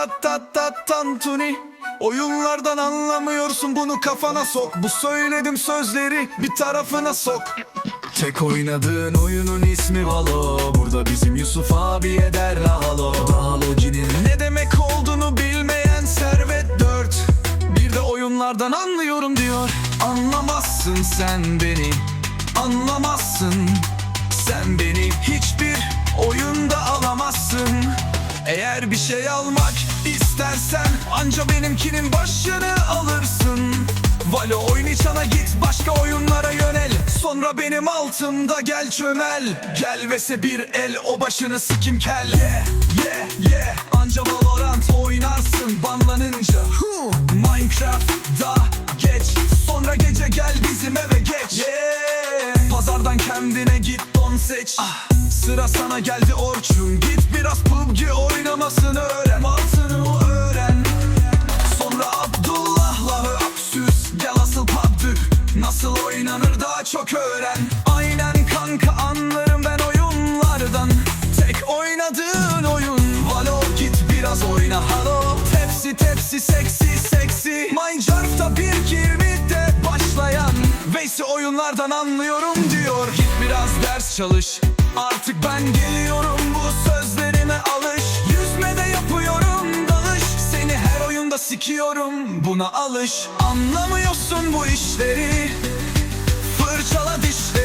tat tat tat tantuni. Oyunlardan anlamıyorsun bunu kafana sok. Bu söyledim sözleri bir tarafına sok. Tek oynadığın oyunun ismi Valo. Burada bizim Yusuf abiye der Halo Halocinin ne demek olduğunu bilmeyen Servet 4 Bir de oyunlardan anlıyorum diyor. Anlamazsın sen beni Anlamazsın Sen beni. Hiçbir şey almak istersen Anca benimkinin başını alırsın. Valo oynayacağına git başka oyunlara yönel. Sonra benim altımda gel çömel. Gel vese bir el o başını sikim kel. Yeah yeah yeah. Anca Valorant oynarsın banlanınca. Huh. Kendine git don seç. Ah. Sıra sana geldi Orçun. Git biraz PUBG oynamasını öğren. Mantığını öğren. Sonra Abdullah'la öpsüz. Gel asıl PUBG Nasıl oynanır daha çok öğren. Aynen kanka anlarım ben oyunlardan. Tek oynadığın oyun. Valo git biraz oyna. Halo Tepsi tepsi seksi seksi oyunlardan anlıyorum diyor. Git biraz ders çalış. Artık ben geliyorum bu sözlerime alış. Yüzmede yapıyorum dalış. Seni her oyunda sikiyorum buna alış. Anlamıyorsun bu işleri. Fırçala dişleri.